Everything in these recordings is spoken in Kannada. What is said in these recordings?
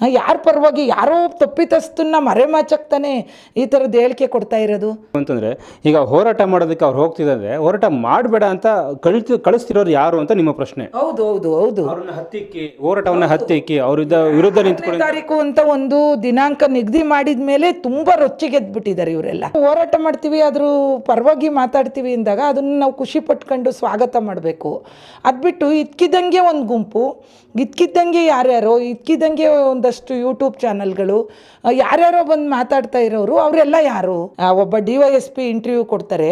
ಯಾರ ಪರವಾಗಿ ಯಾರೋ ತಪ್ಪಿತಸ್ಥನ್ನ ಮರೆಮಾಚಕ್ತಾನೆ ಈ ಥರದ್ದು ಹೇಳಿಕೆ ಕೊಡ್ತಾ ಇರೋದು? ಅಂತಂದ್ರೆ ಈಗ ಹೋರಾಟ ಮಾಡೋದಕ್ಕೆ ಅವ್ರು ಹೋಗ್ತಿದ್ದಾರೆ ಹೋರಾಟ ಮಾಡಬೇಡ ಅಂತ ಕಳಿತು ಕಳಿಸ್ತಿರೋರು ಯಾರು ಅಂತ ನಿಮ್ಮ ಪ್ರಶ್ನೆ. ಹೌದು ಹೌದು ಹೌದು. ಅವ್ರನ್ನ ಹತ್ತಿಕ್ಕಿ ಹೋರಾಟವನ್ನ ಹತ್ತಿಕ್ಕಿ ಅವ್ರಿದ್ದ ವಿರುದ್ಧ ನಿಂತ್ಕೊಂಡು ತಾರೀಕು ಅಂತ ಒಂದು ದಿನಾಂಕ ನಿಗದಿ ಮಾಡಿದ ಮೇಲೆ ತುಂಬಾ ರೊಚ್ಚಿಗೆದ್ಬಿಟ್ಟಿದ್ದಾರೆ ಇವರೆಲ್ಲ. ಹೋರಾಟ ಮಾಡ್ತೀವಿ ಆದರೂ ಪರವಾಗಿ ಮಾತಾಡ್ತೀವಿ ಅಂದಾಗ ಅದನ್ನ ನಾವು ಖುಷಿ ಪಟ್ಕೊಂಡು ಸ್ವಾಗತ ಮಾಡಬೇಕು. ಅದ್ಬಿಟ್ಟು ಇದ್ಕಿದ್ದಂಗೆ ಒಂದು ಗುಂಪು ಇದ್ಕಿದ್ದಂಗೆ ಯಾರ್ಯಾರೋ ಇದ್ಕಿದ್ದಂಗೆ ಒಂದಷ್ಟು ಯೂಟ್ಯೂಬ್ ಚಾನಲ್ಗಳು ಯಾರ್ಯಾರೋ ಬಂದು ಮಾತಾಡ್ತಾ ಇರೋರು, ಅವರೆಲ್ಲ ಯಾರು? ಒಬ್ಬ D Y S P interview ಕೊಡ್ತಾರೆ.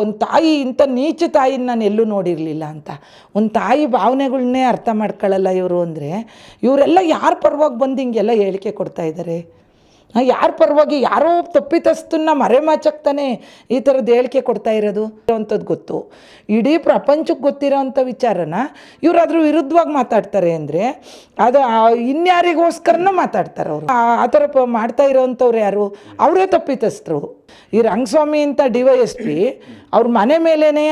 ಒಂದು ತಾಯಿ ಇಂಥ ನೀಚ ತಾಯಿನ ನಾನು ಎಲ್ಲೂ ನೋಡಿರಲಿಲ್ಲ ಅಂತ. ಒಂದು ತಾಯಿ ಭಾವನೆಗಳನ್ನೇ ಅರ್ಥ ಮಾಡ್ಕೊಳ್ಳಲ್ಲ ಇವರು ಅಂದರೆ, ಇವರೆಲ್ಲ ಯಾರ ಪರವಾಗಿ ಬಂದು ಹಿಂಗೆಲ್ಲ ಹೇಳಿಕೆ ಕೊಡ್ತಾ ಇದ್ದಾರೆ ಯಾರ ಪರವಾಗಿ ಯಾರೋ ತಪ್ಪಿತಸ್ಥನ್ನ ಮರೆಮಾಚಕ್ತಾನೆ ಈ ಥರದ್ದು ಹೇಳಿಕೆ ಕೊಡ್ತಾ ಇರೋದು ಅಂಥದ್ದು ಗೊತ್ತು. ಇಡೀ ಪ್ರಪಂಚಕ್ಕೆ ಗೊತ್ತಿರೋ ಅಂಥ ವಿಚಾರನ ಇವ್ರು ಅದ್ರ ವಿರುದ್ಧವಾಗಿ ಮಾತಾಡ್ತಾರೆ ಅಂದರೆ ಅದು ಇನ್ಯಾರಿಗೋಸ್ಕರನೂ ಮಾತಾಡ್ತಾರೆ ಅವರು ಆ ಥರ ಮಾಡ್ತಾ ಇರೋವಂಥವ್ರು ಯಾರು? ಅವರೇ ತಪ್ಪಿತಸ್ಥರು. ಈ ರಂಗಸ್ವಾಮಿ ಅಂತ ಡಿ ಎಸ್ ಪಿ ಅವ್ರ ಮನೆ ಮೇಲೇನೆ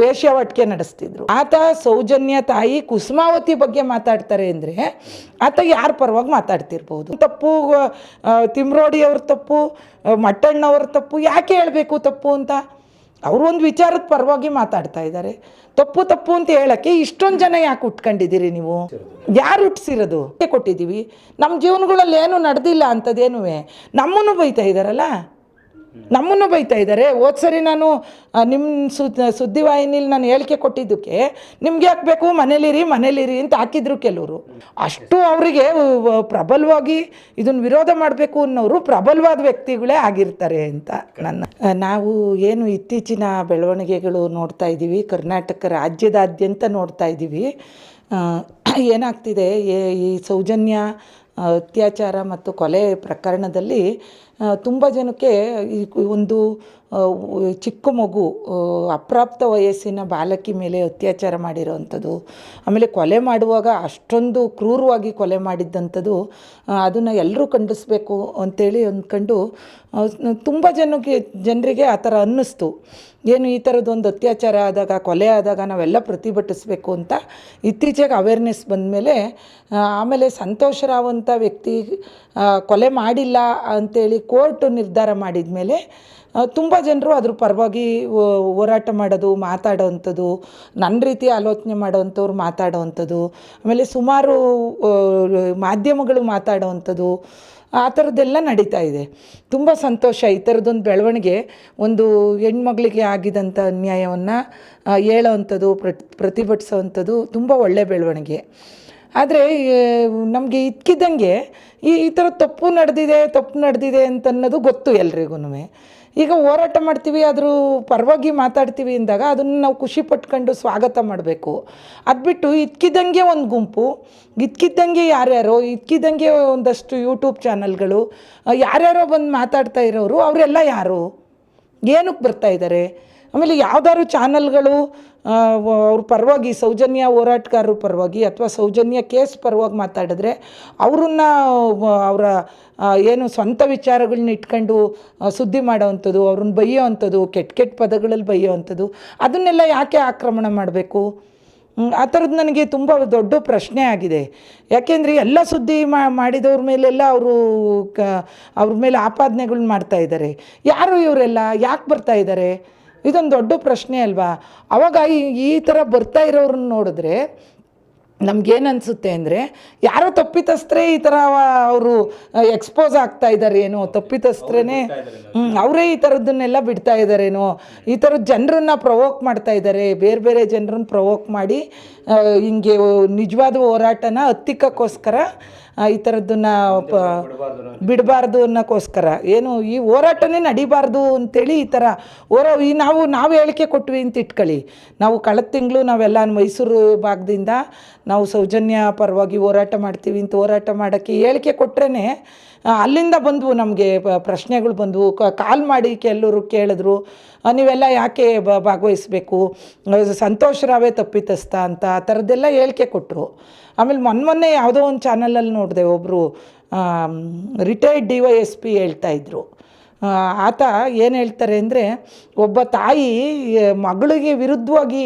ವೇಶ್ಯಾವಟಿಕೆ ನಡೆಸ್ತಿದ್ರು. ಆತ ಸೌಜನ್ಯ ತಾಯಿ ಕುಸುಮಾವತಿ ಬಗ್ಗೆ ಮಾತಾಡ್ತಾರೆ ಅಂದರೆ ಆತ ಯಾರ ಪರವಾಗಿ ಮಾತಾಡ್ತಿರ್ಬೋದು? ತಪ್ಪು ತಿಮ್ರೋಡಿ ಅವ್ರ ತಪ್ಪು ಮಟ್ಟಣ್ಣವ್ರ ತಪ್ಪು, ಯಾಕೆ ಹೇಳಬೇಕು ತಪ್ಪು ಅಂತ? ಅವರು ಒಂದು ವಿಚಾರದ ಪರವಾಗಿ ಮಾತಾಡ್ತಾ ಇದ್ದಾರೆ. ತಪ್ಪು ತಪ್ಪು ಅಂತ ಹೇಳಕ್ಕೆ ಇಷ್ಟೊಂದು ಜನ ಯಾಕೆ ಉಟ್ಕೊಂಡಿದ್ದೀರಿ ನೀವು? ಯಾರು ಹುಟ್ಟಿಸಿರೋದು ಕೊಟ್ಟಿದ್ದೀವಿ. ನಮ್ಮ ಜೀವನಗಳಲ್ಲಿ ಏನು ನಡೆದಿಲ್ಲ ಅಂಥದ್ದೇನು ನಮ್ಮನ್ನು ಬೈತಾ ಇದ್ದಾರಲ್ಲ? ನಮ್ಮನ್ನು ಬೈತಾ ಇದ್ದಾರೆ. ಹೋದ ಸರಿ ನಾನು ನಿಮ್ಮ ಸುದ್ ಸುದ್ದಿವಾಹಿನಿಲಿ ನಾನು ಹೇಳಿಕೆ ಕೊಟ್ಟಿದ್ದಕ್ಕೆ ನಿಮ್ಗೆ ಯಾಕೆ ಮನೇಲಿರಿ ಮನೇಲಿರಿ ಅಂತ ಹಾಕಿದ್ರು ಕೆಲವರು. ಅಷ್ಟು ಅವರಿಗೆ ಪ್ರಬಲವಾಗಿ ಇದನ್ನು ವಿರೋಧ ಮಾಡಬೇಕು ಅನ್ನೋರು ಪ್ರಬಲವಾದ ವ್ಯಕ್ತಿಗಳೇ ಆಗಿರ್ತಾರೆ ಅಂತ ನನ್ನ ನಾವು ಏನು ಇತ್ತೀಚಿನ ಬೆಳವಣಿಗೆಗಳು ನೋಡ್ತಾ ಇದ್ದೀವಿ. ಕರ್ನಾಟಕ ರಾಜ್ಯದಾದ್ಯಂತ ನೋಡ್ತಾ ಇದ್ದೀವಿ. ಏನಾಗ್ತಿದೆ? ಈ ಸೌಜನ್ಯ ಅತ್ಯಾಚಾರ ಮತ್ತು ಕೊಲೆ ಪ್ರಕರಣದಲ್ಲಿ ತುಂಬ ಜನಕ್ಕೆ ಒಂದು ಚಿಕ್ಕ ಮಗು ಅಪ್ರಾಪ್ತ ವಯಸ್ಸಿನ ಬಾಲಕಿ ಮೇಲೆ ಅತ್ಯಾಚಾರ ಮಾಡಿರೋವಂಥದ್ದು, ಆಮೇಲೆ ಕೊಲೆ ಮಾಡುವಾಗ ಅಷ್ಟೊಂದು ಕ್ರೂರವಾಗಿ ಕೊಲೆ ಮಾಡಿದ್ದಂಥದ್ದು ಅದನ್ನು ಎಲ್ಲರೂ ಖಂಡಿಸ್ಬೇಕು ಅಂತೇಳಿ ಅಂದ್ಕೊಂಡು ತುಂಬ ಜನಕ್ಕೆ, ಜನರಿಗೆ ಆ ಥರ ಅನ್ನಿಸ್ತು. ಏನು ಈ ಥರದ್ದೊಂದು ಅತ್ಯಾಚಾರ ಆದಾಗ, ಕೊಲೆ ಆದಾಗ ನಾವೆಲ್ಲ ಪ್ರತಿಭಟಿಸಬೇಕು ಅಂತ ಇತ್ತೀಚೆಗೆ ಅವೇರ್ನೆಸ್ ಬಂದಮೇಲೆ ಆಮೇಲೆ ಸಂತೋಷ್ ರಾವ್ ಅಂತ ವ್ಯಕ್ತಿ ಕೊಲೆ ಮಾಡಿಲ್ಲ ಅಂತೇಳಿ ಕೋರ್ಟು ನಿರ್ಧಾರ ಮಾಡಿದ ಮೇಲೆ ತುಂಬ ಜನರು ಅದ್ರ ಪರವಾಗಿ ಹೋರಾಟ ಮಾಡೋದು ಮಾತಾಡೋವಂಥದ್ದು ನನ್ನ ರೀತಿ ಆಲೋಚನೆ ಮಾಡೋವಂಥವ್ರು ಮಾತಾಡೋವಂಥದ್ದು ಆಮೇಲೆ ಸುಮಾರು ಮಾಧ್ಯಮಗಳು ಮಾತಾಡೋವಂಥದ್ದು ಆ ಥರದ್ದೆಲ್ಲ ನಡೀತಾ ಇದೆ. ತುಂಬ ಸಂತೋಷ ಈ ಥರದ್ದೊಂದು ಬೆಳವಣಿಗೆ ಒಂದು ಹೆಣ್ಮಗಳಿಗೆ ಆಗಿದಂಥ ಅನ್ಯಾಯವನ್ನು ಹೇಳೋವಂಥದ್ದು ಪ್ರತಿ ಪ್ರತಿಭಟಿಸೋವಂಥದ್ದು ತುಂಬ ಒಳ್ಳೆಯ ಬೆಳವಣಿಗೆ. ಆದರೆ ನಮಗೆ ಇದ್ಕಿದ್ದಂಗೆ ಈ ಈ ಥರ ತಪ್ಪು ನಡೆದಿದೆ ತಪ್ಪು ನಡೆದಿದೆ ಅಂತನ್ನೋದು ಗೊತ್ತು ಎಲ್ರಿಗೂ ಈಗ ಹೋರಾಟ ಮಾಡ್ತೀವಿ ಅದ್ರ ಪರವಾಗಿ ಮಾತಾಡ್ತೀವಿ ಅಂದಾಗ ಅದನ್ನು ನಾವು ಖುಷಿ ಪಟ್ಕೊಂಡು ಸ್ವಾಗತ ಮಾಡಬೇಕು. ಅದ್ಬಿಟ್ಟು ಇದ್ಕಿದ್ದಂಗೆ ಒಂದು ಗುಂಪು, ಇದ್ಕಿದ್ದಂಗೆ ಯಾರ್ಯಾರೋ, ಇದ್ಕಿದ್ದಂಗೆ ಒಂದಷ್ಟು ಯೂಟ್ಯೂಬ್ ಚಾನಲ್ಗಳು ಯಾರ್ಯಾರೋ ಬಂದು ಮಾತಾಡ್ತಾ ಇರೋರು, ಅವರೆಲ್ಲ ಯಾರು? ಏನಕ್ಕೆ ಬರ್ತಾ ಇದ್ದಾರೆ ಆಮೇಲೆ ಯಾವ್ದಾದ್ರು ಚಾನಲ್ಗಳು ಅವ್ರ ಪರವಾಗಿ ಸೌಜನ್ಯ ಹೋರಾಟಗಾರರ ಪರವಾಗಿ ಅಥವಾ ಸೌಜನ್ಯ ಕೇಸ್ ಪರವಾಗಿ ಮಾತಾಡಿದ್ರೆ ಅವ್ರನ್ನ ಅವರ ಏನು ಸ್ವಂತ ವಿಚಾರಗಳನ್ನ ಇಟ್ಕೊಂಡು ಸುದ್ದಿ ಮಾಡೋವಂಥದ್ದು, ಅವ್ರನ್ನ ಬೈಯೋ ಅಂಥದ್ದು ಕೆಟ್ಟ ಕೆಟ್ಟ ಪದಗಳಲ್ಲಿ ಬೈಯೋ ಅಂಥದ್ದು ಅದನ್ನೆಲ್ಲ ಯಾಕೆ ಆಕ್ರಮಣ ಮಾಡಬೇಕು? ಆ ಥರದ್ದು ನನಗೆ ತುಂಬ ದೊಡ್ಡ ಪ್ರಶ್ನೆ ಆಗಿದೆ. ಯಾಕೆಂದರೆ ಎಲ್ಲ ಸುದ್ದಿ ಮಾಡಿದವ್ರ ಮೇಲೆಲ್ಲ ಅವರು ಕ, ಅವ್ರ ಮೇಲೆ ಆಪಾದನೆಗಳನ್ನ ಮಾಡ್ತಾ ಇದ್ದಾರೆ. ಯಾರು ಇವರೆಲ್ಲ? ಯಾಕೆ ಬರ್ತಾ ಇದ್ದಾರೆ? ಇದೊಂದು ದೊಡ್ಡ ಪ್ರಶ್ನೆ ಅಲ್ವಾ? ಅವಾಗ ಈ ಥರ ಬರ್ತಾ ಇರೋರನ್ನ ನೋಡಿದ್ರೆ ನಮ್ಗೇನು ಅನಿಸುತ್ತೆ ಅಂದರೆ ಯಾರೋ ತಪ್ಪಿತಸ್ತ್ರೇ ಈ ಥರ ಅವರು ಎಕ್ಸ್ಪೋಸ್ ಆಗ್ತಾ ಇದ್ದಾರೆ ಏನೋ ತಪ್ಪಿತಸ್ಥರೇ ಅವರೇ ಈ ಥರದ್ದನ್ನೆಲ್ಲ ಬಿಡ್ತಾ ಇದ್ದಾರೇನೋ ಈ ಥರದ ಜನರನ್ನ ಪ್ರವೋಕ್ ಮಾಡ್ತಾ ಇದ್ದಾರೆ ಬೇರೆ ಬೇರೆ ಜನರನ್ನ ಪ್ರವೋಕ್ ಮಾಡಿ ಹಿಂಗೆ ನಿಜವಾದ ಹೋರಾಟನ ಹತ್ತಿಕ್ಕಕ್ಕೋಸ್ಕರ ಈ ಥರದ್ದನ್ನ ಪ ಬಿಡಬಾರ್ದು ಅನ್ನೋಕ್ಕೋಸ್ಕರ. ಏನು ಈ ಹೋರಾಟನೇ ನಡಿಬಾರ್ದು ಅಂತೇಳಿ ಈ ಥರ ಹೋರ, ಈ ನಾವು ನಾವು ಹೇಳಿಕೆ ಕೊಟ್ವಿ ಅಂತ ಇಟ್ಕೊಳ್ಳಿ. ನಾವು ಕಳೆದ ತಿಂಗಳು ನಾವೆಲ್ಲ ಮೈಸೂರು ಭಾಗದಿಂದ ನಾವು ಸೌಜನ್ಯ ಪರವಾಗಿ ಹೋರಾಟ ಮಾಡ್ತೀವಿ ಅಂತ ಹೋರಾಟ ಮಾಡೋಕ್ಕೆ ಹೇಳಿಕೆ ಕೊಟ್ರೇ ಅಲ್ಲಿಂದ ಬಂದವು ನಮಗೆ ಪ್ರಶ್ನೆಗಳು ಬಂದವು. ಕಾಲ್ ಮಾಡಿ ಕೆಲವರು ಕೇಳಿದ್ರು. ನೀವೆಲ್ಲ ಯಾಕೆ ಭಾಗವಹಿಸ್ಬೇಕು? ಸಂತೋಷ್ ರಾವೇ ತಪ್ಪಿತಸ್ಥ ಅಂತ ಆ ಥರದ್ದೆಲ್ಲ ಹೇಳಿಕೆ ಕೊಟ್ಟರು. ಆಮೇಲೆ ಮೊನ್ನೆ ಮೊನ್ನೆ ಯಾವುದೋ ಒಂದು ಚಾನಲಲ್ಲಿ ನೋಡಿದೆ ಒಬ್ಬರು retired D Y S P ಹೇಳ್ತಾ ಇದ್ರು. ಆತ ಏನು ಹೇಳ್ತಾರೆ ಅಂದರೆ, ಒಬ್ಬ ತಾಯಿ ಮಗಳಿಗೆ ವಿರುದ್ಧವಾಗಿ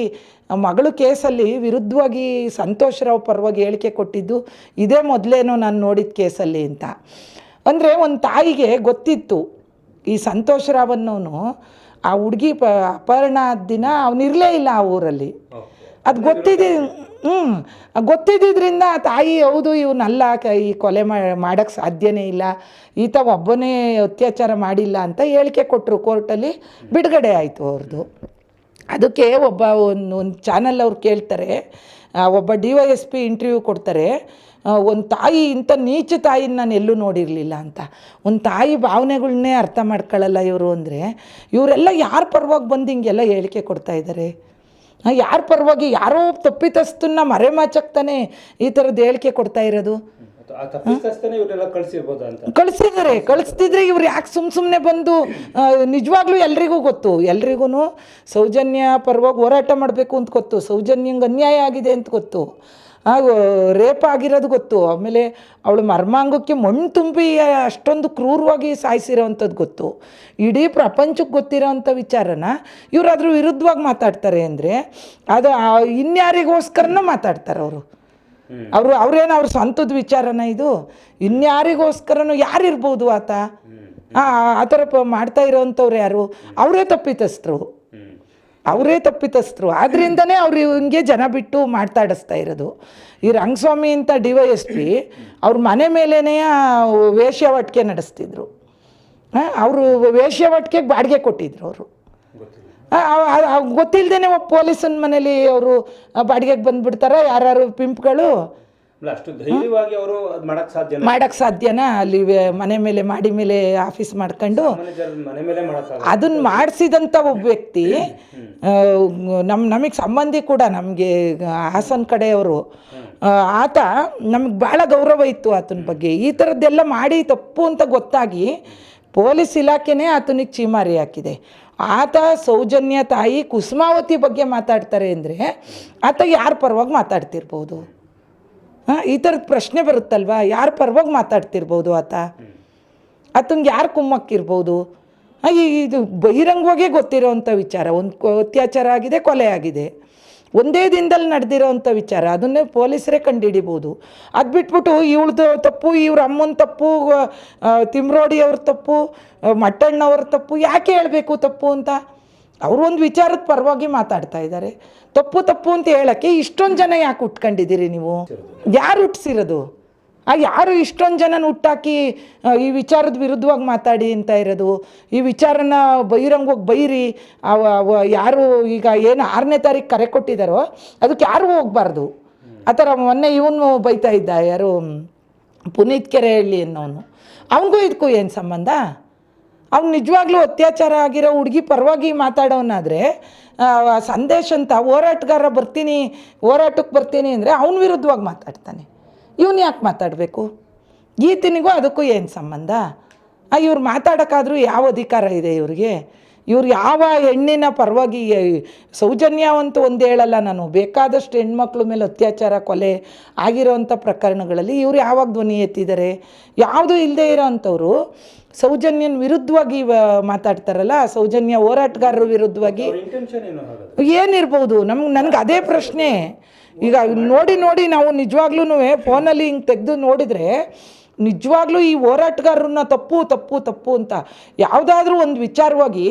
ಮಗಳು ಕೇಸಲ್ಲಿ ವಿರುದ್ಧವಾಗಿ ಸಂತೋಷ್ ರಾವ್ ಪರವಾಗಿ ಹೇಳಿಕೆ ಕೊಟ್ಟಿದ್ದು, ಇದೇ ಮೊದಲೇನೋ ನಾನು ನೋಡಿದ ಕೇಸಲ್ಲಿ ಅಂತ. ಅಂದರೆ ಒಂದು ತಾಯಿಗೆ ಗೊತ್ತಿತ್ತು ಈ ಸಂತೋಷ್ ರಾವ್ ಅನ್ನೋನು ಆ ಹುಡುಗಿ ಪ ಅಪಹರಣ ದಿನ ಅವನಿರಲೇ ಇಲ್ಲ ಆ ಊರಲ್ಲಿ. ಅದು ಗೊತ್ತಿದ್ದಿ ಹ್ಞೂ ಗೊತ್ತಿದ್ದಿದ್ರಿಂದ ತಾಯಿ, ಹೌದು ಇವನ್ನಲ್ಲ ಈ ಕೊಲೆ ಮಾಡೋಕ್ಕೆ ಸಾಧ್ಯನೇ ಇಲ್ಲ. ಈತ ಒಬ್ಬನೇ ಅತ್ಯಾಚಾರ ಮಾಡಿಲ್ಲ ಅಂತ ಹೇಳಿಕೆ ಕೊಟ್ಟರು ಕೋರ್ಟಲ್ಲಿ. ಬಿಡುಗಡೆ ಆಯಿತು ಅವ್ರದ್ದು ಅದಕ್ಕೆ ಒಬ್ಬ, ಒಂದು ಒಂದು ಚಾನಲ್ ಅವ್ರು ಕೇಳ್ತಾರೆ. ಒಬ್ಬ D Y S P interview ಕೊಡ್ತಾರೆ. ಒಂದು ತಾಯಿ ಇಂಥ ನೀಚ ತಾಯಿನ ನಾನು ಎಲ್ಲೂ ನೋಡಿರಲಿಲ್ಲ ಅಂತ. ಒಂದು ತಾಯಿ ಭಾವನೆಗಳನ್ನೇ ಅರ್ಥ ಮಾಡ್ಕೊಳ್ಳಲ್ಲ ಇವರು ಅಂದರೆ ಇವರೆಲ್ಲ ಯಾರ ಪರವಾಗಿ ಬಂದು ಹಿಂಗೆಲ್ಲ ಹೇಳಿಕೆ ಕೊಡ್ತಾ ಇದ್ದಾರೆ ಯಾರ ಪರವಾಗಿ ಯಾರೋ ತಪ್ಪಿತಸ್ಥನ್ನ ಮರೆಮಾಚಕ್ತಾನೆ ಈ ಥರದ್ದು ಹೇಳಿಕೆ ಕೊಡ್ತಾ ಇರೋದು? ಕಳಿಸಿದ್ದಾರೆ ಕಳಿಸ್ತಿದ್ರೆ ಇವ್ರು ಯಾಕೆ ಸುಮ್ಮ ಸುಮ್ಮನೆ ಬಂದು ನಿಜವಾಗ್ಲೂ ಎಲ್ರಿಗೂ ಗೊತ್ತು. ಎಲ್ರಿಗೂ ಸೌಜನ್ಯ ಪರವಾಗಿ ಹೋರಾಟ ಮಾಡಬೇಕು ಅಂತ ಗೊತ್ತು. ಸೌಜನ್ಯಂಗೆ ಅನ್ಯಾಯ ಆಗಿದೆ ಅಂತ ಗೊತ್ತು. ಹಾಗೂ ರೇಪ್ ಆಗಿರೋದು ಗೊತ್ತು. ಆಮೇಲೆ ಅವಳು ಮರ್ಮಾಂಗಕ್ಕೆ ಮಣ್ಣು ತುಂಬಿ ಅಷ್ಟೊಂದು ಕ್ರೂರವಾಗಿ ಸಾಯಿಸಿರೋವಂಥದ್ದು ಗೊತ್ತು. ಇಡೀ ಪ್ರಪಂಚಕ್ಕೆ ಗೊತ್ತಿರೋವಂಥ ವಿಚಾರನ ಇವರು ಅದ್ರ ವಿರುದ್ಧವಾಗಿ ಮಾತಾಡ್ತಾರೆ ಅಂದರೆ ಅದು ಇನ್ಯಾರಿಗೋಸ್ಕರನೂ ಮಾತಾಡ್ತಾರೆ ಅವರು. ಅವರು ಅವ್ರೇನು ಅವ್ರ ಸ್ವಂತದ ವಿಚಾರನ ಇದು? ಇನ್ಯಾರಿಗೋಸ್ಕರನೂ ಯಾರಿರ್ಬೋದು ಆತ? ಆ ಆ ಥರ ಪ ಮಾಡ್ತಾ ಇರೋವಂಥವ್ರು ಯಾರು? ಅವರೇ ತಪ್ಪಿತಸ್ಥರು. ಅವರೇ ತಪ್ಪಿತಸ್ಥರು. ಆದ್ರಿಂದನೇ ಅವ್ರು ಹಿಂಗೆ ಜನ ಬಿಟ್ಟು ಮಾತಾಡಿಸ್ತಾ ಇರೋದು. ಈ ರಂಗಸ್ವಾಮಿ ಅಂತ ಡಿ ವೈ ಎಸ್ ಪಿ ಅವ್ರ ಮನೆ ಮೇಲೇ ವೇಶ್ಯಾವಾಟಿಕೆ ನಡೆಸ್ತಿದ್ರು. ಅವರು ವೇಶ್ಯಾವಾಟಿಕೆಗೆ ಬಾಡಿಗೆ ಕೊಟ್ಟಿದ್ರು ಅವರು. ಗೊತ್ತಿಲ್ಲದೇನೆ ಒಬ್ಬ ಪೊಲೀಸನ ಮನೇಲಿ ಅವರು ಬಾಡಿಗೆಗೆ ಬಂದುಬಿಡ್ತಾರೆ. ಯಾರು ಪಿಂಪ್ಗಳು ಅಲ್ಲ ಅಷ್ಟು ಧೈರ್ಯವಾಗಿ ಅವರು ಅದು ಮಾಡಕ್ ಸಾಧ್ಯ ಮಾಡೋಕ್ಕೆ ಸಾಧ್ಯನಾ? ಅಲ್ಲಿ ವೇ- ಮನೆ ಮೇಲೆ ಮಾಡಿ ಮೇಲೆ ಆಫೀಸ್ ಮಾಡ್ಕೊಂಡು ಮನೆ ಮೇಲೆ ಅದನ್ನ ಮಾಡಿಸಿದಂಥ ಒಬ್ಬ ವ್ಯಕ್ತಿ ನಮ್ ನಮಗೆ ಸಂಬಂಧಿ ಕೂಡ ನಮಗೆ ಹಾಸನ್ ಕಡೆಯವರು ಆ, ಆತ ನಮಗೆ ಭಾಳ ಗೌರವ ಇತ್ತು ಆತನ ಬಗ್ಗೆ. ಈ ಥರದ್ದೆಲ್ಲ ಮಾಡಿ ತಪ್ಪು ಅಂತ ಗೊತ್ತಾಗಿ ಪೊಲೀಸ್ ಇಲಾಖೆನೇ ಆತನಿಗೆ ಚೀಮಾರಿ ಹಾಕಿದೆ. ಆತ ಸೌಜನ್ಯ ತಾಯಿ ಕುಸುಮಾವತಿ ಬಗ್ಗೆ ಮಾತಾಡ್ತಾರೆ ಅಂದರೆ ಆತ ಯಾರ ಪರವಾಗಿ ಮಾತಾಡ್ತಿರ್ಬೋದು? ಈ ಥರದ ಪ್ರಶ್ನೆ ಬರುತ್ತಲ್ವಾ? ಯಾರ ಪರವಾಗಿ ಮಾತಾಡ್ತಿರ್ಬೋದು ಆತ? ಆತಂಗೆ ಯಾರು ಕುಮ್ಮಕ್ಕಿರ್ಬೋದು? ಈ- ಇದು ಬಹಿರಂಗವಾಗೇ ಗೊತ್ತಿರೋವಂಥ ವಿಚಾರ. ಒಂದು ಅತ್ಯಾಚಾರ ಆಗಿದೆ, ಕೊಲೆ ಆಗಿದೆ. ಒಂದೇ ದಿನದಲ್ಲಿ ನಡೆದಿರೋವಂಥ ವಿಚಾರ. ಅದನ್ನೇ ಪೊಲೀಸರೇ ಕಂಡುಹಿಡಿಬೋದು ಅದು ಬಿಟ್ಬಿಟ್ಟು ಇವಳ್ದು ತಪ್ಪು, ಇವ್ರ ಅಮ್ಮನ ತಪ್ಪು ತಿಮ್ರೋಡಿ ಅವ್ರ ತಪ್ಪು ಮಟ್ಟಣ್ಣವ್ರ ತಪ್ಪು, ಯಾಕೆ ಹೇಳಬೇಕು ತಪ್ಪು ಅಂತ? ಅವರು ಒಂದು ವಿಚಾರದ ಪರವಾಗಿ ಮಾತಾಡ್ತಾ ಇದ್ದಾರೆ. ತಪ್ಪು ತಪ್ಪು ಅಂತ ಹೇಳಕ್ಕೆ ಇಷ್ಟೊಂದು ಜನ ಯಾಕೆ ಉಟ್ಕೊಂಡಿದ್ದೀರಿ ನೀವು? ಯಾರು ಹುಟ್ಟಿಸಿರೋದು ಆ ಯಾರು ಇಷ್ಟೊಂದು ಜನನ ಹುಟ್ಟಾಕಿ ಈ ವಿಚಾರದ ವಿರುದ್ಧವಾಗಿ ಮಾತಾಡಿ ಅಂತ ಇರೋದು? ಈ ವಿಚಾರನ ಬಹಿರಂಗವಾಗಿ ಬೈರಿ, ಅವ ಯಾರು ಈಗ ಏನು ಆರನೇ ತಾರೀಕು ಕರೆ ಕೊಟ್ಟಿದ್ದಾರೋ ಅದಕ್ಕೆ ಯಾರು ಹೋಗಬಾರ್ದು? ಆ ಥರ ಮೊನ್ನೆ ಇವನು ಬೈತಾ ಇದ್ದ, ಯಾರು, ಪುನೀತ್ ಕೆರೆ ಹೇಳಿ ಅನ್ನೋನು. ಅವನಿಗೂ ಇದಕ್ಕೂ ಏನು ಸಂಬಂಧ? ಅವ್ನು ನಿಜವಾಗ್ಲೂ ಅತ್ಯಾಚಾರ ಆಗಿರೋ ಹುಡುಗಿ ಪರವಾಗಿ ಮಾತಾಡೋನಾದರೆ ಸಂದೇಶ ಅಂತ ಹೋರಾಟಗಾರ ಬರ್ತೀನಿ, ಹೋರಾಟಕ್ಕೆ ಬರ್ತೀನಿ ಅಂದರೆ ಅವನ ವಿರುದ್ಧವಾಗಿ ಮಾತಾಡ್ತಾನೆ. ಇವನು ಯಾಕೆ ಮಾತಾಡಬೇಕು? ಈತನಿಗೂ ಅದಕ್ಕೂ ಏನು ಸಂಬಂಧ? ಇವ್ರು ಮಾತಾಡೋಕ್ಕಾದ್ರೂ ಯಾವ ಅಧಿಕಾರ ಇದೆ ಇವ್ರಿಗೆ? ಇವ್ರು ಯಾವ ಹೆಣ್ಣಿನ ಪರವಾಗಿ ಸೌಜನ್ಯವಂತೂ ಸೌಜನ್ಯ ಅಂತ ಒಂದು ಹೇಳಲ್ಲ ನಾನು. ಬೇಕಾದಷ್ಟು ಹೆಣ್ಮಕ್ಳ ಮೇಲೆ ಅತ್ಯಾಚಾರ ಕೊಲೆ ಆಗಿರೋವಂಥ ಪ್ರಕರಣಗಳಲ್ಲಿ ಇವ್ರು ಯಾವಾಗ ಧ್ವನಿ ಎತ್ತಿದ್ದಾರೆ? ಯಾವುದೂ ಇಲ್ಲದೆ ಇರೋವಂಥವ್ರು ಸೌಜನ್ಯನ ವಿರುದ್ಧವಾಗಿ ಮಾತಾಡ್ತಾರಲ್ಲ ಸೌಜನ್ಯ ಹೋರಾಟಗಾರರ ವಿರುದ್ಧವಾಗಿ. ಏನಿರ್ಬೋದು ನಮ್ಗೆ ನನಗೆ ಅದೇ ಪ್ರಶ್ನೆ. ಈಗ ನೋಡಿ ನೋಡಿ ನಾವು ನಿಜವಾಗ್ಲೂ ಫೋನಲ್ಲಿ ಹಿಂಗೆ ತೆಗೆದು ನೋಡಿದರೆ ನಿಜವಾಗ್ಲೂ ಈ ಹೋರಾಟಗಾರರನ್ನ ತಪ್ಪು ತಪ್ಪು ತಪ್ಪು ಅಂತ ಯಾವುದಾದ್ರೂ ಒಂದು ವಿಚಾರವಾಗಿ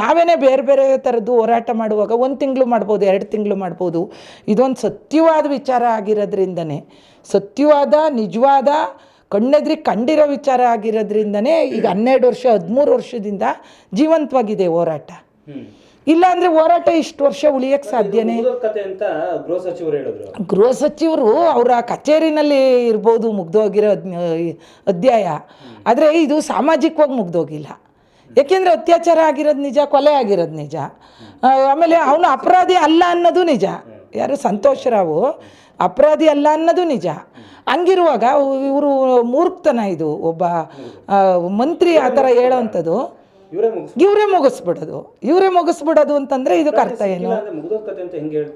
ನಾವೇನೇ ಬೇರೆ ಬೇರೆ ಥರದ್ದು ಹೋರಾಟ ಮಾಡುವಾಗ ಒಂದು ತಿಂಗಳು ಮಾಡ್ಬೋದು, ಎರಡು ತಿಂಗಳು ಮಾಡ್ಬೋದು, ಇದೊಂದು ಸತ್ಯವಾದ ವಿಚಾರ ಆಗಿರೋದ್ರಿಂದನೇ, ಸತ್ಯವಾದ, ನಿಜವಾದ, ಕಣ್ಣೆದ್ರಿ ಕಂಡಿರೋ ವಿಚಾರ ಆಗಿರೋದ್ರಿಂದನೇ ಈಗ ಹನ್ನೆರಡು ವರ್ಷ, ಹದಿಮೂರು ವರ್ಷದಿಂದ ಜೀವಂತವಾಗಿದೆ ಹೋರಾಟ. ಇಲ್ಲ ಅಂದ್ರೆ ಹೋರಾಟ ಇಷ್ಟು ವರ್ಷ ಉಳಿಯಕ್ಕೆ ಸಾಧ್ಯನೇ? ಗೃಹ ಸಚಿವರು ಹೇಳಿದ್ರು. ಗೃಹ ಸಚಿವರು ಅವರ ಕಚೇರಿನಲ್ಲಿ ಇರ್ಬೋದು ಮುಗ್ದೋಗಿರೋ ಅಧ್ಯಾಯ. ಆದರೆ ಇದು ಸಾಮಾಜಿಕವಾಗಿ ಮುಗ್ದೋಗಿಲ್ಲ. ಯಾಕೆಂದ್ರೆ ಅತ್ಯಾಚಾರ ಆಗಿರೋದು ನಿಜ ಕೊಲೆ ಆಗಿರೋದು ನಿಜ. ಆಮೇಲೆ ಅವನು ಅಪರಾಧಿ ಅಲ್ಲ ಅನ್ನೋದು ನಿಜ. ಯಾರು ಸಂತೋಷ್ ರಾವು ಅಪರಾಧಿ ಅಲ್ಲ ಅನ್ನೋದು ನಿಜ. ಹಂಗಿರುವಾಗ ಇವರು ಮೂರ್ಖತನ ಇದು ಒಬ್ಬ ಮಂತ್ರಿ ಆ ಥರ ಹೇಳೋವಂಥದ್ದು ಇವರೇ ಮುಗಿಸ್ ಇವರೇ ಮುಗಿಸ್ಬಿಡೋದು. ಇವರೇ ಮುಗಿಸ್ಬಿಡೋದು ಅಂತಂದರೆ ಇದಕ್ಕೆ ಅರ್ಥ ಏನು?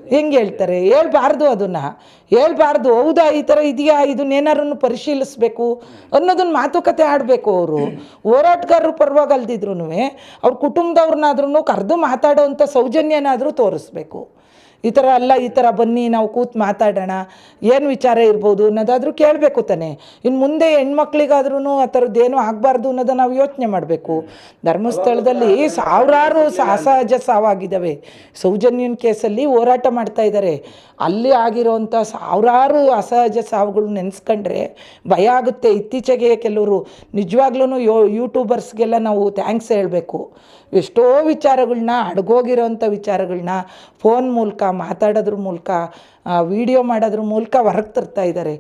ಹೆಂಗೆ ಹೇಳ್ತಾರೆ? ಹೇಳ್ಬಾರ್ದು ಅದನ್ನು. ಹೇಳ್ಬಾರ್ದು. ಹೌದಾ ಈ ಥರ ಇದೆಯಾ? ಇದನ್ನೇನಾರನ್ನು ಪರಿಶೀಲಿಸ್ಬೇಕು ಅನ್ನೋದನ್ನ ಮಾತುಕತೆ ಆಡಬೇಕು ಅವರು. ಹೋರಾಟಗಾರರು ಪರವಾಗಿ ಅಲ್ದಿದ್ರು ಅವ್ರ ಕುಟುಂಬದವ್ರನ್ನಾದ್ರೂ ಕರೆದು ಮಾತಾಡೋವಂಥ ಸೌಜನ್ಯನಾದರೂ ತೋರಿಸ್ಬೇಕು. ಈ ಥರ ಅಲ್ಲ, ಈ ಥರ ಬನ್ನಿ, ನಾವು ಕೂತು ಮಾತಾಡೋಣ. ಏನು ವಿಚಾರ ಇರ್ಬೋದು ಅನ್ನೋದಾದರೂ ಕೇಳಬೇಕು ತಾನೆ. ಇನ್ನು ಮುಂದೆ ಹೆಣ್ಮಕ್ಳಿಗಾದ್ರೂ ಆ ಥರದ್ದು ಏನೂ ಆಗಬಾರ್ದು ಅನ್ನೋದನ್ನು ನಾವು ಯೋಚನೆ ಮಾಡಬೇಕು. ಧರ್ಮಸ್ಥಳದಲ್ಲಿ ಸಾವಿರಾರು ಅಸಹಜ ಸಾವಾಗಿದ್ದಾವೆ. ಸೌಜನ್ಯನ ಕೇಸಲ್ಲಿ ಹೋರಾಟ ಮಾಡ್ತಾ ಇದ್ದಾರೆ. ಅಲ್ಲಿ ಆಗಿರೋವಂಥ ಸಾವಿರಾರು ಅಸಹಜ ಸಾವುಗಳು ನೆನೆಸ್ಕೊಂಡ್ರೆ ಭಯ ಆಗುತ್ತೆ. ಇತ್ತೀಚೆಗೆ ಕೆಲವರು ನಿಜವಾಗ್ಲೂ ಯೋ, ಯೂಟ್ಯೂಬರ್ಸ್ಗೆಲ್ಲ ನಾವು ಥ್ಯಾಂಕ್ಸ್ ಹೇಳಬೇಕು. ಎಷ್ಟೋ ವಿಚಾರಗಳನ್ನ ಅಡಗೋಗಿರೋಂಥ ವಿಚಾರಗಳನ್ನ ಫೋನ್ ಮೂಲಕ ಮಾತಾಡೋದ್ರ ಮೂಲಕ ವಿಡಿಯೋ ಮಾಡೋದ್ರ ಮೂಲಕ ಹೊರಗೆ ತರ್ತಾ ಇದ್ದಾರೆ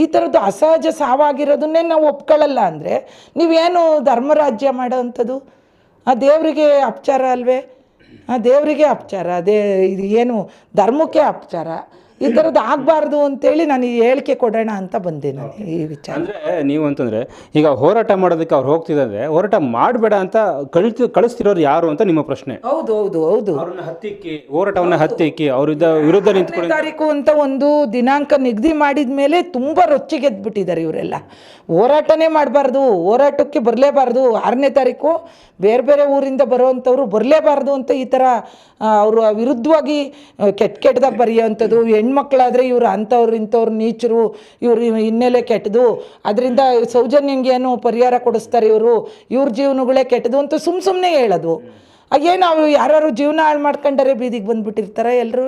ಈ ಥರದ್ದು ಅಸಹಜ ಸಾವಾಗಿರೋದನ್ನೇ ನಾವು ಒಪ್ಕೊಳ್ಳಲ್ಲ ಅಂದರೆ ನೀವೇನು ಧರ್ಮರಾಜ್ಯ ಮಾಡೋ ಅಂಥದ್ದು ಆ ದೇವರಿಗೆ ಅಪಚಾರ ಅಲ್ವೇ? ಆ ದೇವರಿಗೆ ಅಪಚಾರ, ಅದೇ ಇದು ಏನು ಧರ್ಮಕ್ಕೆ ಅಪಚಾರ? ಈ ಥರದ್ದು ಆಗಬಾರ್ದು ಅಂತೇಳಿ ನಾನು ಈ ಹೇಳಿಕೆ ಕೊಡೋಣ ಅಂತ ಬಂದೆ ನಾನು ಈ ವಿಚಾರ. ಅಂದರೆ ನೀವು ಅಂತಂದರೆ ಈಗ ಹೋರಾಟ ಮಾಡೋದಕ್ಕೆ ಅವ್ರು ಹೋಗ್ತಿದ್ದಾರೆ ಹೋರಾಟ ಮಾಡಬೇಡ ಅಂತ ಕಳಿತು ಕಳಿಸ್ತಿರೋರು ಯಾರು ಅಂತ ನಿಮ್ಮ ಪ್ರಶ್ನೆ. ಹೌದು ಹೌದು ಹೌದು. ಅವ್ರನ್ನ ಹತ್ತಿಕ್ಕಿ ಹೋರಾಟವನ್ನು ಹತ್ತಿಕ್ಕಿ ಅವ್ರದ್ದ ವಿರುದ್ಧ ನಿಂತ್ಕೊಂಡು ತಾರೀಕು ಅಂತ ಒಂದು ದಿನಾಂಕ ನಿಗದಿ ಮಾಡಿದ ಮೇಲೆ ತುಂಬ ರೊಚ್ಚಿಗೆದ್ಬಿಟ್ಟಿದ್ದಾರೆ ಇವರೆಲ್ಲ. ಹೋರಾಟನೇ ಮಾಡಬಾರ್ದು ಹೋರಾಟಕ್ಕೆ ಬರಲೇಬಾರ್ದು. ಆರನೇ ತಾರೀಕು ಬೇರೆ ಬೇರೆ ಊರಿಂದ ಬರೋವಂಥವ್ರು ಬರಲೇಬಾರ್ದು ಅಂತ ಈ ಥರ ಅವರು ವಿರುದ್ಧವಾಗಿ ಕೆಟ್ಟ ಕೆಟ್ಟದಾಗ ಬರೆಯೋವಂಥದ್ದು ಹೆಣ್ಮಕ್ಳಾದರೆ ಇವರು ಅಂಥವ್ರು ಇಂಥವ್ರು ನೀಚರು, ಇವರು ಹಿನ್ನೆಲೆ ಕೆಟ್ಟದು ಅದರಿಂದ ಸೌಜನ್ಯಂಗೆ ಏನು ಪರಿಹಾರ ಕೊಡಿಸ್ತಾರೆ ಇವರು? ಇವ್ರ ಜೀವನಗಳೇ ಕೆಟ್ಟದು ಅಂತ ಸುಮ್ಮ ಸುಮ್ಮನೆ ಹೇಳೋದು. ಏನು ನಾವು ಯಾರು ಜೀವನ ಹಾಳು ಮಾಡ್ಕೊಂಡರೆ ಬೀದಿಗೆ ಬಂದುಬಿಟ್ಟಿರ್ತಾರೆ ಎಲ್ಲರೂ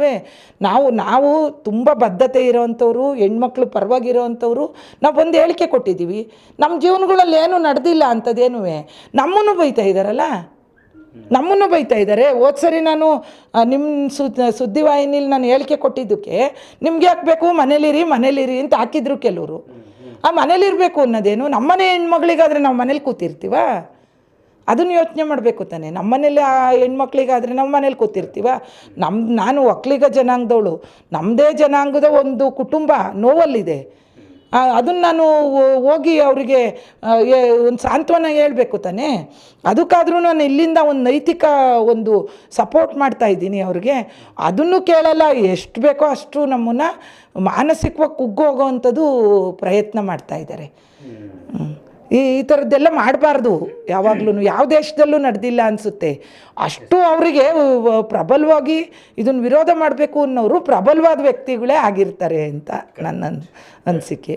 ನಾವು ನಾವು ತುಂಬ ಬದ್ಧತೆ ಇರೋವಂಥವ್ರು ಹೆಣ್ಮಕ್ಳು ಪರವಾಗಿರೋವಂಥವ್ರು ನಾವು ಒಂದು ಹೇಳಿಕೆ ಕೊಟ್ಟಿದ್ದೀವಿ. ನಮ್ಮ ಜೀವನಗಳಲ್ಲಿ ಏನು ನಡೆದಿಲ್ಲ ಅಂಥದ್ದೇನು ನಮ್ಮನ್ನು ಬೈತಾ ಇದ್ದಾರಲ್ಲ ನಮ್ಮನ್ನು ಬೈತಾ ಇದ್ದಾರೆ. ಹೋದ್ ಸರಿ ನಾನು ನಿಮ್ಮ ಸುದ್ ಸುದ್ದಿವಾಹಿನಿಲಿ ನಾನು ಹೇಳಿಕೆ ಕೊಟ್ಟಿದ್ದಕ್ಕೆ ನಿಮ್ಗೆ ಯಾಕೆ ಮನೇಲಿರಿ ಮನೇಲಿರಿ ಅಂತ ಹಾಕಿದ್ರು ಕೆಲವರು. ಆ, ಮನೇಲಿರಬೇಕು ಅನ್ನೋದೇನು? ನಮ್ಮನೆ ಹೆಣ್ಮಗಳಿಗಾದ್ರೆ ನಾವು ಮನೇಲಿ ಕೂತಿರ್ತೀವ? ಅದನ್ನು ಯೋಚನೆ ಮಾಡಬೇಕು ತಾನೆ. ನಮ್ಮ ಮನೇಲಿ ಆ ಹೆಣ್ಮಕ್ಳಿಗಾದರೆ ನಮ್ಮ ಮನೇಲಿ ಕೂತಿರ್ತೀವ? ನಮ್ಮ ನಾನು ಒಕ್ಕಲಿಗ ಜನಾಂಗದವಳು. ನಮ್ಮದೇ ಜನಾಂಗದ ಒಂದು ಕುಟುಂಬ ನೋವಲ್ಲಿದೆ. ಅದನ್ನು ನಾನು ಹೋಗಿ ಅವರಿಗೆ ಒಂದು ಸಾಂತ್ವನ ಹೇಳಬೇಕು ತಾನೇ? ಅದಕ್ಕಾದ್ರೂ ನಾನು ಇಲ್ಲಿಂದ ಒಂದು ನೈತಿಕ ಒಂದು ಸಪೋರ್ಟ್ ಮಾಡ್ತಾ ಇದ್ದೀನಿ ಅವ್ರಿಗೆ. ಅದನ್ನು ಕೇಳಲ್ಲ ಎಷ್ಟು ಬೇಕೋ ಅಷ್ಟು ನಮ್ಮನ್ನು ಮಾನಸಿಕವಾಗಿ ಕುಗ್ಗೋಗೋವಂಥದ್ದು ಪ್ರಯತ್ನ ಮಾಡ್ತಾ ಇದ್ದಾರೆ. ಈ ಈ ಥರದ್ದೆಲ್ಲ ಮಾಡಬಾರ್ದು. ಯಾವಾಗ್ಲೂ ಯಾವ ದೇಶದಲ್ಲೂ ನಡೆದಿಲ್ಲ ಅನಿಸುತ್ತೆ. ಅಷ್ಟು ಅವರಿಗೆ ಪ್ರಬಲವಾಗಿ ಇದನ್ನು ವಿರೋಧ ಮಾಡಬೇಕು ಅನ್ನೋರು ಪ್ರಬಲವಾದ ವ್ಯಕ್ತಿಗಳೇ ಆಗಿರ್ತಾರೆ ಅಂತ ನನ್ನ ಅನ್- ಅನಿಸಿಕೆ.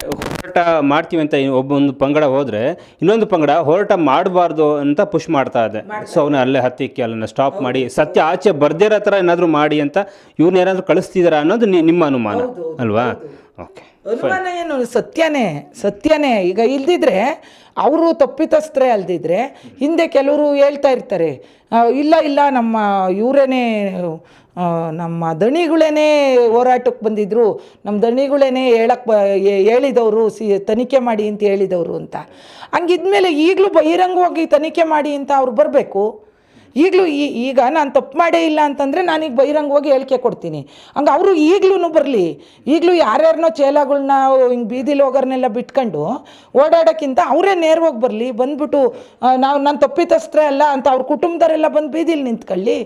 ಹೋರಾಟ ಮಾಡ್ತೀವಿ ಅಂತ ಒಬ್ಬೊಂದು ಪಂಗಡ ಹೋದರೆ ಇನ್ನೊಂದು ಪಂಗಡ ಹೋರಾಟ ಮಾಡಬಾರ್ದು ಅಂತ ಪುಷ್ ಮಾಡ್ತಾ ಇದೆ. ಸೊ ಅವನ್ನ ಅಲ್ಲೇ ಹತ್ತಿಕ್ಕಿ ಅಲ್ಲನ್ನು ಸ್ಟಾಪ್ ಮಾಡಿ ಸತ್ಯ ಆಚೆ ಬರ್ದಿರೋ ಥರ ಏನಾದರೂ ಮಾಡಿ ಅಂತ ಇವ್ರನ್ನ ಏನಾದರೂ ಕಳಿಸ್ತಿದಾರ ಅನ್ನೋದು ನಿ- ನಿಮ್ಮ ಅನುಮಾನ ಅಲ್ವಾ? ಓಕೆ ಅನುಮಾನ ಏನು? ಸತ್ಯನೇ ಸತ್ಯನೇ. ಈಗ ಇಲ್ದಿದ್ರೆ ಅವರು ತಪ್ಪಿತಸ್ಥರೇ ಅಲ್ದಿದ್ರೆ ಹಿಂದೆ ಕೆಲವರು ಹೇಳ್ತಾ ಇರ್ತಾರೆ ಇಲ್ಲ ಇಲ್ಲ, ನಮ್ಮ ಇವರೇನೇ ನಮ್ಮ ದಣಿಗಳೇನೇ ಹೋರಾಟಕ್ಕೆ ಬಂದಿದ್ರು, ನಮ್ಮ ದಣಿಗಳೇನೇ ಹೇಳಕ್ಕೆ ಹೇಳಿದವರು, ಸಿ, ತನಿಖೆ ಮಾಡಿ ಅಂತ ಹೇಳಿದವರು ಅಂತ. ಹಂಗಿದ್ಮೇಲೆ ಈಗಲೂ ಬಹಿರಂಗವಾಗಿ ತನಿಖೆ ಮಾಡಿ ಅಂತ ಅವ್ರು ಬರಬೇಕು. ಈಗಲೂ ಈ ಈಗ ನಾನು ತಪ್ಪು ಮಾಡೇ ಇಲ್ಲ ಅಂತಂದರೆ ನಾನೀಗ ಬಹಿರಂಗವಾಗಿ ಹೇಳಿಕೆ ಕೊಡ್ತೀನಿ. ಹಂಗೆ ಅವರು ಈಗಲೂ ಬರಲಿ. ಈಗಲೂ ಯಾರ್ಯಾರನ್ನೋ ಚೇಲಗಳನ್ನ ಹಿಂಗೆ ಬೀದಿಲಿ ಹೋಗೋರ್ನೆಲ್ಲ ಬಿಟ್ಕೊಂಡು ಓಡಾಡೋಕ್ಕಿಂತ ಅವರೇ ನೇರವಾಗಿ ಬರಲಿ, ಬಂದ್ಬಿಟ್ಟು ನಾವು ನಾನು ತಪ್ಪಿತಸ್ತ್ರ ಅಲ್ಲ ಅಂತ ಅವ್ರ ಕುಟುಂಬದವರೆಲ್ಲ ಬಂದು ಬೀದಿಲಿ ನಿಂತ್ಕೊಳ್ಳಿ.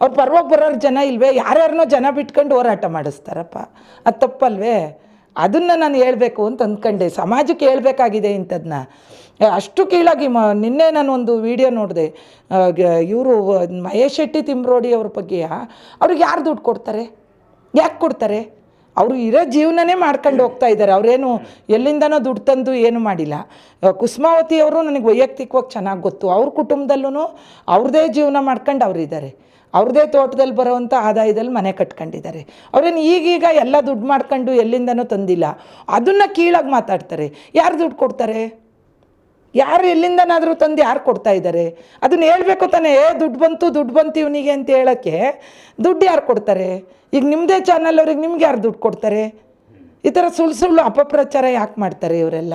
ಅವ್ರು ಪರವಾಗಿ ಬರೋರು ಜನ ಇಲ್ವೇ? ಯಾರ್ಯಾರನ್ನೋ ಜನ ಬಿಟ್ಕೊಂಡು ಹೋರಾಟ ಮಾಡಿಸ್ತಾರಪ್ಪ. ಅದು ತಪ್ಪಲ್ವೇ? ಅದನ್ನು ನಾನು ಹೇಳಬೇಕು ಅಂತ ಅಂದ್ಕೊಂಡೆ. ಸಮಾಜಕ್ಕೆ ಹೇಳಬೇಕಾಗಿದೆ ಇಂಥದ್ದನ್ನ ಅಷ್ಟು ಕೀಳಾಗಿ ಮ, ನಿನ್ನೆ ನಾನು ಒಂದು ವಿಡಿಯೋ ನೋಡಿದೆ. ಇವರು ಮಹೇಶ್ ಶೆಟ್ಟಿ ತಿಮ್ರೋಡಿ ಅವ್ರ ಬಗ್ಗೆ ಅವ್ರಿಗೆ ಯಾರು ದುಡ್ಡು ಕೊಡ್ತಾರೆ? ಯಾಕೆ ಕೊಡ್ತಾರೆ? ಅವರು ಇರೋ ಜೀವನನೇ ಮಾಡ್ಕೊಂಡು ಹೋಗ್ತಾ ಇದ್ದಾರೆ ಅವರೇನು ಎಲ್ಲಿಂದನೋ ದುಡ್ಡು ತಂದು ಏನು ಮಾಡಿಲ್ಲ. ಕುಸುಮಾವತಿ ಅವರು ನನಗೆ ವೈಯಕ್ತಿಕವಾಗಿ ಚೆನ್ನಾಗಿ ಗೊತ್ತು. ಅವ್ರ ಕುಟುಂಬದಲ್ಲೂ ಅವ್ರದ್ದೇ ಜೀವನ ಮಾಡ್ಕೊಂಡು ಅವರಿದ್ದಾರೆ ಅವ್ರದ್ದೇ ತೋಟದಲ್ಲಿ ಬರೋವಂಥ ಆದಾಯದಲ್ಲಿ ಮನೆ ಕಟ್ಕೊಂಡಿದ್ದಾರೆ ಅವ್ರೇನು ಈಗೀಗ ಎಲ್ಲ ದುಡ್ಡು ಮಾಡ್ಕೊಂಡು ಎಲ್ಲಿಂದನೂ ತಂದಿಲ್ಲ. ಅದನ್ನು ಕೀಳಾಗಿ ಮಾತಾಡ್ತಾರೆ. ಯಾರು ದುಡ್ಡು ಕೊಡ್ತಾರೆ? ಯಾರು ಎಲ್ಲಿಂದನಾದರೂ ತಂದು ಯಾರು ಕೊಡ್ತಾ ಇದ್ದಾರೆ? ಅದನ್ನ ಹೇಳಬೇಕು ತಾನೇ. ದುಡ್ಡು ಬಂತು ದುಡ್ಡು ಬಂತು ಇವನಿಗೆ ಅಂತ ಹೇಳೋಕ್ಕೆ ದುಡ್ಡು ಯಾರು ಕೊಡ್ತಾರೆ? ಈಗ ನಿಮ್ಮದೇ ಚಾನಲ್ ಅವ್ರಿಗೆ ನಿಮ್ಗೆ ಯಾರು ದುಡ್ಡು ಕೊಡ್ತಾರೆ? ಈ ಥರ ಸುಳ್ಳು ಸುಳ್ಳು ಅಪಪ್ರಚಾರ ಯಾಕೆ ಮಾಡ್ತಾರೆ ಇವರೆಲ್ಲ?